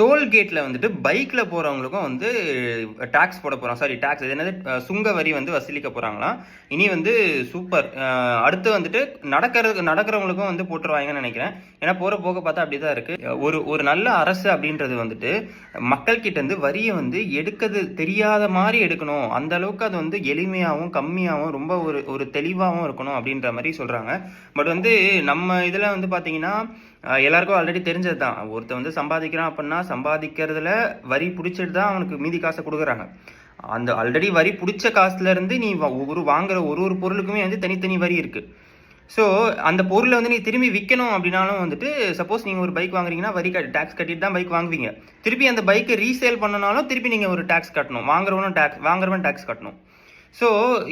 டோல்கேட்டில் வந்துட்டு பைக்கில் போகிறவங்களுக்கும் வந்து டேக்ஸ் போட போகிறோம் சாரி டேக்ஸ் இது என்னது? சுங்க வரி வந்து வசூலிக்க போகிறாங்களாம் இனி வந்து சூப்பர் அடுத்து வந்துட்டு நடக்கிறது நடக்கிறவங்களுக்கும் வந்து போட்டுருவாங்கன்னு நினைக்கிறேன். ஏன்னா போகிற போக பார்த்தா அப்படி தான் இருக்குது ஒரு ஒரு நல்ல அரசு அப்படின்றது வந்துட்டு மக்கள்கிட்ட இருந்து வரியை வந்து எடுக்கிறது தெரியாத மாதிரி எடுக்கணும். அந்த அளவுக்கு அது வந்து எளிமையாகவும் கம்மியாகவும் ரொம்ப ஒரு ஒரு தெளிவாகவும் இருக்கணும் அப்படின்ற மாதிரி சொல்கிறாங்க பட் வந்து நம்ம இதில் வந்து பார்த்தீங்கன்னா எல்லாருக்கும் ஆல்ரெடி தெரிஞ்சது தான் ஒருத்தன் வந்து சம்பாதிக்கிறான் அப்படின்னா சம்பாதிக்கிறதுல வரி பிடிச்சிட்டு தான் அவனுக்கு மீதி காசை கொடுக்குறாங்க. அந்த ஆல்ரெடி வரி பிடிச்ச காசுலேருந்து நீ வா- ஒரு வாங்குற ஒரு ஒரு பொருளுக்குமே வந்து தனித்தனி வரி இருக்குது ஸோ அந்த பொருளை வந்து நீ திரும்பி விற்கணும் அப்படின்னாலும் வந்துட்டு சப்போஸ் நீங்கள் ஒரு பைக் வாங்குறீங்கன்னா வரி டேக்ஸ் கட்டிட்டு தான் பைக் வாங்குவீங்க. திருப்பி அந்த பைக்கை ரீசேல் பண்ணனாலும் திருப்பி நீங்கள் ஒரு டேக்ஸ் கட்டணும். வாங்குறவனும் டேக்ஸ் வாங்குறவன் டேக்ஸ் கட்டணும். ஸோ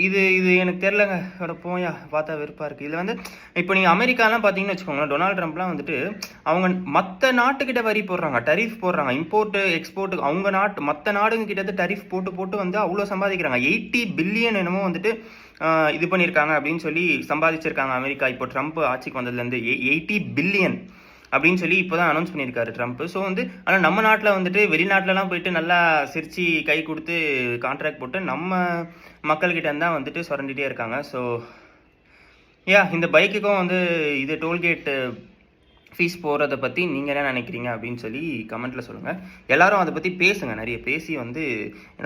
இது இது எனக்கு தெரிலங்க அதோட போயா பார்த்தா வெறுப்பாக இருக்குது இதில் வந்து இப்போ நீங்கள் அமெரிக்காலாம் பார்த்தீங்கன்னு வச்சுக்கோங்களேன் டொனால்ட் ட்ரம்ப்லாம் வந்துட்டு அவங்க மற்ற நாட்டுக்கிட்ட வரி போடுறாங்க டரிஃப் போடுறாங்க இம்போர்ட்டு எக்ஸ்போர்ட்டு அவங்க நாட்டு மற்ற நாடுங்க கிட்ட டரிஃப் போட்டு போட்டு வந்து அவ்வளோ சம்பாதிக்கிறாங்க. எயிட்டி பில்லியன் என்னமோ வந்துட்டு இது பண்ணியிருக்காங்க அப்படின்னு சொல்லி சம்பாதிச்சிருக்காங்க அமெரிக்கா. இப்போ ட்ரம்ப் ஆட்சிக்கு வந்ததுலேருந்து எயிட்டி பில்லியன் அப்படின்னு சொல்லி இப்போ தான் அனௌன்ஸ் பண்ணியிருக்காரு ட்ரம்ப் ஸோ வந்து ஆனால் நம்ம நாட்டில் வந்துட்டு வெளிநாட்டிலலாம் போயிட்டு நல்லா சிரிச்சு கை கொடுத்து கான்ட்ராக்ட் போட்டு நம்ம மக்கள்கிட்ட தான் வந்துட்டு சுரண்டிட்டே இருக்காங்க. ஸோ யா இந்த பைக்குக்கும் வந்து இது டோல்கேட்டு ஃபீஸ் போகிறத பற்றி நீங்கள் என்ன நினைக்கிறீங்க அப்படின்னு சொல்லி கமெண்ட்டில் சொல்லுங்கள் எல்லாரும் அதை பற்றி பேசுங்க. நிறைய பேசி வந்து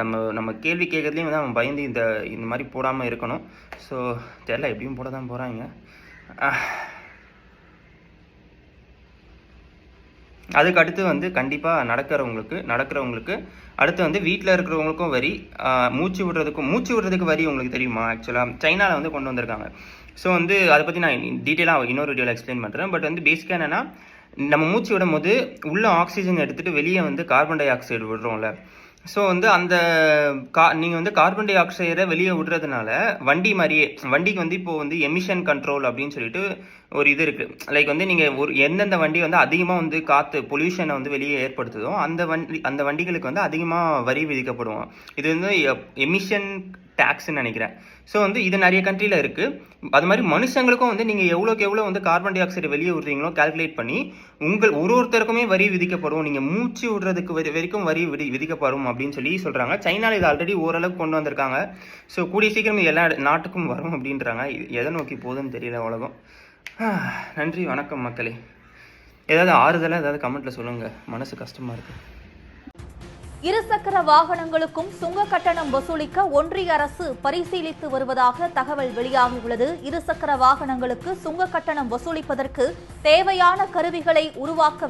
நம்ம நம்ம கேள்வி கேட்கறதுலேயும் வந்து அவன் பயந்து இந்த இந்த மாதிரி போடாமல் இருக்கணும். ஸோ தெரியல எப்படியும் போட தான் போகிறாங்க ah, அதுக்கு அடுத்து வந்து கண்டிப்பாக நடக்கிறவங்களுக்கு நடக்கிறவங்களுக்கு அடுத்து வந்து வீட்டில் இருக்கிறவங்களுக்கும் வரி மூச்சு விடுறதுக்கும் மூச்சு விடுறதுக்கு வரி உங்களுக்கு தெரியுமா? ஆக்சுவலாக சைனாவில் வந்து கொண்டு வந்திருக்காங்க. ஸோ வந்து அதை பற்றி நான் டீட்டெயிலாக இன்னொரு வீடியோவில் எக்ஸ்பிளைன் பண்ணுறேன் பட் வந்து பேசிக்காக என்னென்னா நம்ம மூச்சு விடும் போது உள்ள ஆக்சிஜன் எடுத்துகிட்டு வெளியே வந்து கார்பன் டை ஆக்சைடு விடுறோம்ல. ஸோ வந்து அந்த கா நீங்கள் வந்து கார்பன் டை ஆக்சைடை வெளியே விடுறதுனால வண்டி மாதிரியே வண்டிக்கு வந்து இப்போ வந்து எமிஷன் கண்ட்ரோல் அப்படின்னு சொல்லிட்டு ஒரு இது இருக்குது லைக் வந்து நீங்கள் ஒரு எந்தெந்த வண்டி வந்து அதிகமாக வந்து காற்று பொல்யூஷனை வந்து வெளியே ஏற்படுத்துதோ அந்த வண்டி அந்த வண்டிகளுக்கு வந்து அதிகமாக வரி விதிக்கப்படுவோம். இது வந்து எமிஷன் டேக்ஸ்ன்னு நினைக்கிறேன். ஸோ வந்து இது நிறைய கண்ட்ரியில் இருக்குது அது மாதிரி மனுஷங்களுக்கும் வந்து நீங்கள் எவ்வளோக்கு எவ்வளோ வந்து கார்பன் டை ஆக்சைடு வெளியே விடுறீங்களோ கால்குலேட் பண்ணி உங்கள் ஒரு ஒருத்தருக்குமே வரி விதிக்கப்படும். நீங்கள் மூச்சு விடுறதுக்கு வரி வரைக்கும் வரி விதி விதிக்கப்படும் அப்படின்னு சொல்லி சொல்கிறாங்க சைனாவில் இது ஆல்ரெடி ஓரளவுக்கு கொண்டு வந்திருக்காங்க. ஸோ கூடிய சீக்கிரம் எல்லா நாட்டுக்கும் வரும் அப்படின்றாங்க. எதை நோக்கி போகுதுன்னு தெரியல உலகம். நன்றி வணக்கம் மக்களே. ஏதாவது ஆறுதலாக ஏதாவது கமெண்ட்டில் சொல்லுங்கள் மனசு கஷ்டமாக இருக்குது இருசக்கர வாகனங்களுக்கும் சுங்க கட்டணம் வசூலிக்க ஒன்றிய அரசு பரிசீலித்து வருவதாக தகவல் வெளியாகியுள்ளது. இருசக்கர வாகனங்களுக்கு சுங்க கட்டணம் வசூலிப்பதற்கு தேவையான கருவிகளை உருவாக்க